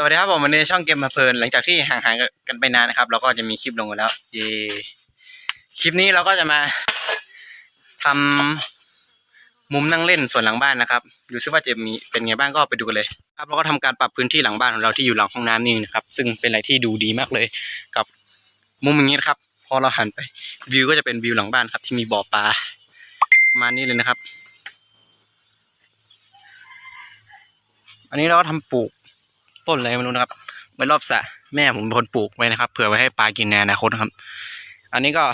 สวัสดีครับผมวันนี้ช่องเกมมาเพลินหลังจากที่ห่างหายกันไปนานนะครับ เราก็จะมีคลิปลงกันแล้ว เย่คลิปนี้เราก็จะมาทำมุมนั่งเล่นส่วนหลังบ้านนะครับดูซิว่าจะมีเป็นไงบ้างก็ไปดูกันเลยครับเราก็ทำการปรับพื้นที่หลังบ้านของเราที่อยู่หลังห้องน้ำนี่นะครับ ซึ่งเป็นอะไรที่ดูดีมากเลย กับมุมอย่างนี้นะครับ พอเราหันไปวิวก็จะเป็นวิวหลังบ้านครับ ที่มีบ่อปลาประมาณนี้เลยนะครับ อันนี้เราก็ทำปลูก ต้นอะไรไม่รู้นะครับไว้รอบสระแม่ผมเป็นคนปลูกไว้นะครับเผื่อไว้ให้ปลากินในอนาคตนะครับ อันนี้ก็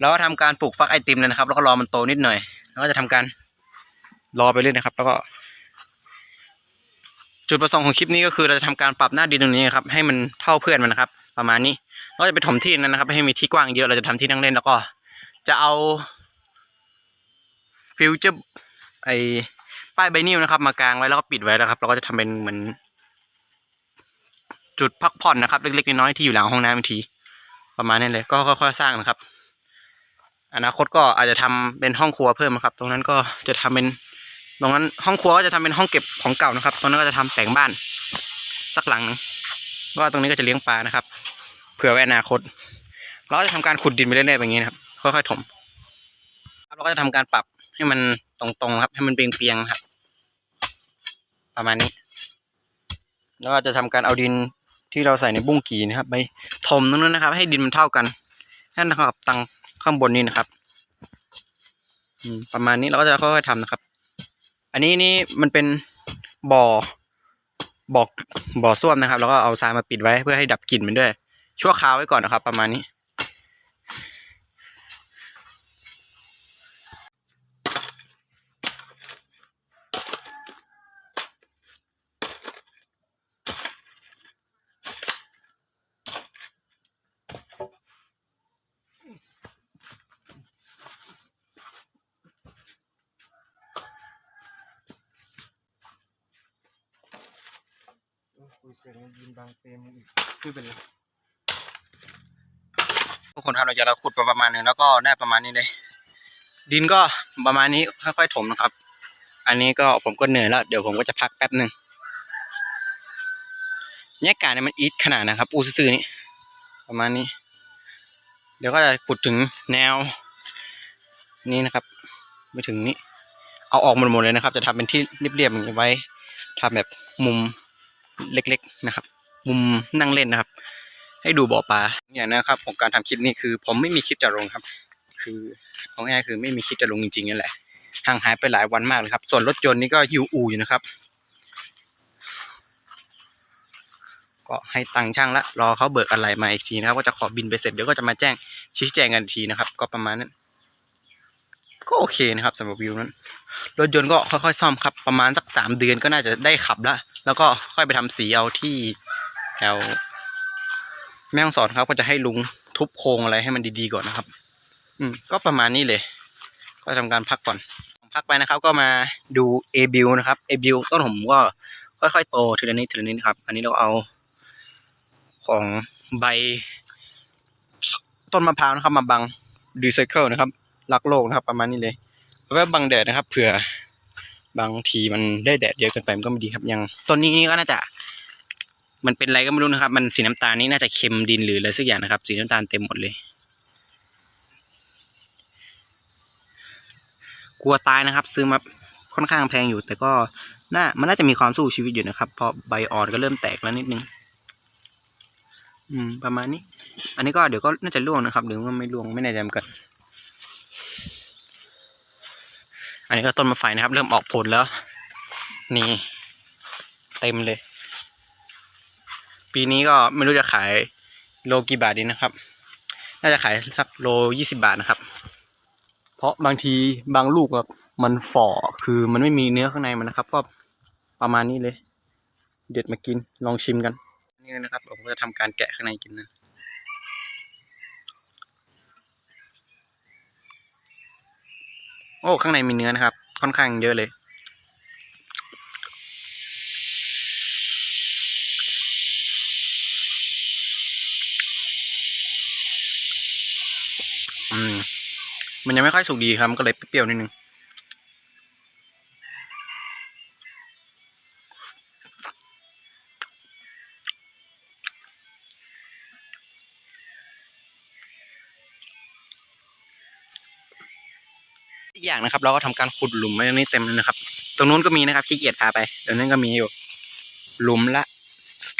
เราก็ทำการปลูกฟักไอติมเลยนะครับ แล้วก็รอมันโตนิดหน่อย แล้วก็จะทำการรอไปเรื่อยนะครับ แล้วก็ จุดประสงค์ของคลิปนี้ก็คือเราจะทำการปรับหน้าดินตรงนี้ครับ ให้มันเท่าเพื่อนมันนะครับ ประมาณนี้เราจะไปถมที่นั้นนะครับ ให้มีที่กว้างเยอะเราจะทำที่นั่งเล่นแล้วก็ จะเอาฟิวเจอร์ไอป้ายใบนิ้วนะครับ มากางไว้แล้วก็ปิดไว้นะครับ เราก็จะทำเป็นเหมือน จุดพักผ่อนนะครับ เล็กๆน้อยๆที่อยู่หลังห้องน้ำบางที ประมาณนี้เลย ก็ค่อยๆสร้างนะครับ อนาคตก็อาจจะทำเป็นห้องครัวเพิ่มนะครับ ตรงนั้นก็จะทำเป็นตรงนั้นห้องครัวก็จะทำเป็นห้องเก็บของเก่านะครับ ตรงนั้นก็จะทำแต่งบ้านสักหลังนึงก็ตรงนี้ก็จะเลี้ยงปลานะครับ เผื่อไว้อนาคต เราจะทำการขุดดินไปเรื่อยๆแบบนี้นะครับ ค่อยๆถมเราก็จะทำการปรับให้มันตรงๆครับ ให้มันเปียงๆครับ ประมาณนี้ แล้วก็จะทำการเอาดิน ที่เราใส่ในบุ้งกีนะครับ ไปถมตรงนั้นนะครับ ให้ดินมันเท่ากันนั่นนะครับตังข้างบนนี้นะครับประมาณนี้เราก็จะค่อยๆทำนะครับ อันนี้นี่มันเป็นบ่อบ่อบ่อส้วมนะครับ แล้วก็เอาทรายมาปิดไว้เพื่อให้ดับกลิ่นมันด้วย ชั่วคราวไว้ก่อนนะครับ ประมาณนี้ คุยเสียงยินบางเปรมอีกไม่เป็นไรทุกคนครับเราจะเราขุดประมาณหนึ่งแล้วก็ได้ประมาณนี้เลย ดินก็ประมาณนี้ค่อยๆถมนะครับ อันนี้ก็ผมก็เหนื่อยแล้ว เดี๋ยวผมก็จะพักแป๊บหนึ่งบรรยากาศเนี่ยมันอีทขนาดนะครับ อูซื่อนี่ประมาณนี้ เดี๋ยวก็จะขุดถึงแนว นี้นะครับไปถึงนี้ เอาออกหมดๆเลยนะครับ จะทำเป็นที่เรียบๆอย่างนี้ไว้ทำแบบมุม เล็กๆนะครับ มุมนั่งเล่นนะครับ ให้ดูบ่อปลาอย่างนะครับ ของการทำคลิปนี้คือ ผมไม่มีคลิปจะลงครับ คือเอาง่ายคือไม่มีคลิปจะลงจริงๆนั่นแหละห่างหายไปหลายวันมากเลยครับ ส่วนรถยนต์นี่ก็ยูอูอยู่นะครับ ก็ให้ตังช่างละรอเขาเบิกอะไรมาอีกทีนะครับ ก็จะขอบินไปเสร็จเดี๋ยวก็จะมาแจ้งชี้แจงกันทีนะครับ ก็ประมาณนั้น ก็โอเคนะครับสำหรับวิวนั้น รถยนต์ก็ค่อยๆซ่อมครับ ประมาณสักสามเดือนก็น่าจะได้ขับแล้ว แล้วก็ค่อยไปทำสีเอาที่แถวแม่ฮ่องสอนครับก็จะให้ลุงทุบโครงอะไรให้มันดีๆก่อนนะครับ อืมก็ประมาณนี้เลย ก็ทำการพักก่อน พักไปนะครับ ก็มาดูเอบิวนะครับเอบิวต้นผมก็ค่อยๆโตทีละนิดทีละนิดครับ อันนี้เราเอาของใบต้นมะพร้าวนะครับ มาบังรีไซเคิลนะครับ รักโลกนะครับ ประมาณนี้เลยแล้วก็บังแดดนะครับเผื่อบางทีมันได้แดดเยอะเกินไปมันก็ไม่ดีครับย่างต้นนี้ก็น่าจะ มันเป็นอะไรก็ไม่รู้นะครับ มันสีน้ำตาลนี่น่าจะเค็มดินหรืออะไรสักอย่างนะครับ สีน้ำตาลเต็มหมดเลย กลัวตายนะครับ ซื้อมาค่อนข้างแพงอยู่ แต่ก็น่ามันน่าจะมีความสู้ชีวิตอยู่นะครับเพราะใบอ่อนก็เริ่มแตกแล้วนิดนึง อืม ประมาณนี้ อันนี้ก็เดี๋ยวก็น่าจะร่วงนะครับหรือว่าไม่ร่วงไม่แน่ใจเหมือนกัน อั นนี้ก็ต้นมะไฟนะครับ เริ่มออกผลแล้ว นี่ เต็มเลย ปีนี้ก็ไม่รู้จะขายโลกี่บาทดีนะครับ น่าจะขายสักโลยี่สิบาทนะครับ เพราะบางทีบางลูกแบบมันฝ่อคือมันไม่มีเนื้อข้างในมันนะครับ ก็ประมาณนี้เลย เด็ดมากินลองชิมกัน นี่เลยนะครับ ผมก็จะทำการแกะข้างในกินนะ โอ้ ข้างในมีเนื้อนะครับ ค่อนข้างเยอะเลย อืม มันยังไม่ค่อยสุกดีครับ มันก็เลยเปรี้ยวนิดนึง อีกอย่างนะครับ เราก็ทำการขุดหลุมไว้ตรงนี้เต็มเลยนะครับ ตรงนู้นก็มีนะครับขี้เกียจพาไปตรงนั้นก็มีอยู่ หลุมละ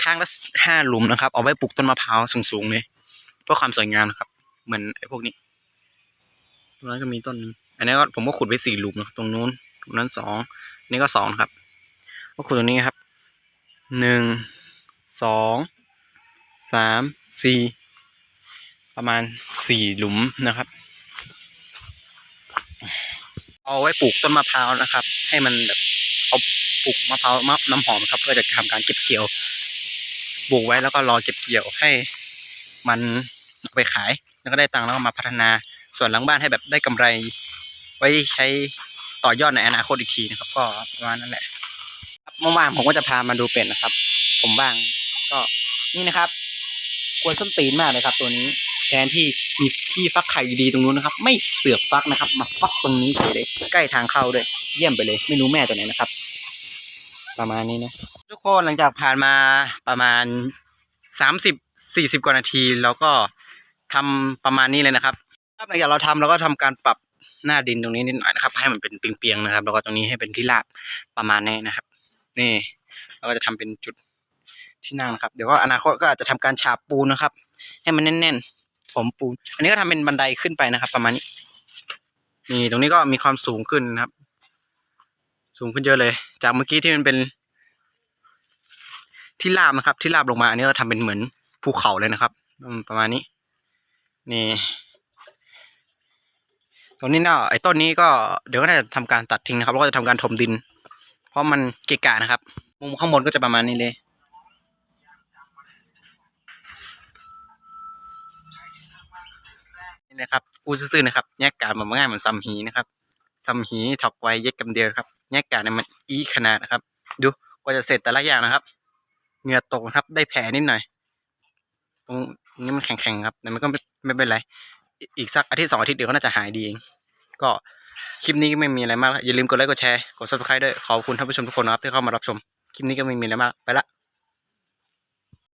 ข้างละห้าหลุมนะครับ เอาไว้ปลูกต้นมะพร้าวสูงๆเลยเพื่อความสวยงามนะครับ เหมือนไอ้พวกนี้ ตรงนั้นก็มีต้นนึงอันนี้ก็ผมก็ขุดไว้สี่หลุมนะตรงนู้นตรงนั้นสองนี่ก็สองครับ ก็ขุดตรงนี้ครับหนึ่งสองสามสี่ประมาณสี่หลุมนะครับ เอาไว้ปลูกต้นมะพร้าวนะครับ ให้มันแบบเอาปลูกมะพร้าวมะน้ำหอมครับ เพื่อจะทำการเก็บเกี่ยวปลูกไว้แล้วก็รอเก็บเกี่ยวให้ มันเอาไปขายแล้วก็ได้ตังค์แล้วก็มาพัฒนาส่วนหลังบ้านให้แบบได้กำไร ไว้ใช้ต่อยอดในอนาคตอีกทีนะครับ ก็ประมาณนั้นแหละครับว่างๆผมก็จะพามาดูเป็ดนะครับ ผมบ้าง ก็นี่นะครับกวนส้นตีนมากเลยครับ ตัวนี้ นที่มีที่ฟักไข่ดีๆตรงนู้นนะครับ ไม่เสือกฟักนะครับ มาฟักตรงนี้เฉยเลย ใกล้ทางเข้าด้วยเยี่ยมไปเลย ไม่รู้แม่ตัวไหนนะครับ ประมาณนี้นะทุกคนหลังจากผ่านมาประมาณสามสิบสี่สิบกว่านาทีแล้วก็ทำประมาณนี้เลยนะครับหลังจากเราทำเราก็ทำการปรับหน้าดินตรงนี้นิดหน่อยนะครับ ให้มันเป็นเปียงๆนะครับ แล้วก็ตรงนี้ให้เป็นที่ราบประมาณนี้นะครับ นี่ เราก็จะทำเป็นจุดที่นั่งนะครับ เดี๋ยวก็อนาคตก็อาจจะทำการฉาบปูนนะครับ ให้มันแน่น ๆ มปูน อันนี้ก็ทำเป็นบันไดขึ้นไปนะครับ ประมาณนี้ นี่ตรงนี้ก็มีความสูงขึ้นนะครับ สูงขึ้นเยอะเลย จากเมื่อกี้ที่มันเป็นที่ราบนะครับ ที่ราบลงมา อันนี้เราทำเป็นเหมือนภูเขาเลยนะครับประมาณนี้ นี่ตรงนี้เนาะไอ้ต้นนี้ก็เดี๋ยวก็น่าจะทำการตัดทิ้งนะครับแล้วก็จะทำการถมดิน เพราะมันเกะกะนะครับ มุมข้างบนก็จะประมาณนี้เลย นะครับอูซื่อๆนะครับแยกการมันง่ายเหมือนซัมฮีนะครับซัมฮีถอกไว้เย็กกำเดียวครับแยกการเนี่ยมันอีขนาดนะครับ ดูกว่าจะเสร็จแต่ละอย่างนะครับเหงื่อตกนะครับได้แผลนิดหน่อย ตรงนี้มันแข็งๆครับแต่มันก็ไม่ไม่เป็นไร อีกสักอาทิตย์สองอาทิตย์เดี๋ยวก็น่าจะหายดีเองก็คลิปนี้ก็ไม่มีอะไรมากอย่าลืมกดไลค์กดแชร์กด subscribe ด้วยขอบคุณท่านผู้ชมทุกคนนะครับที่เข้ามารับชมคลิปนี้ก็ไม่มีอะไรมากไปละ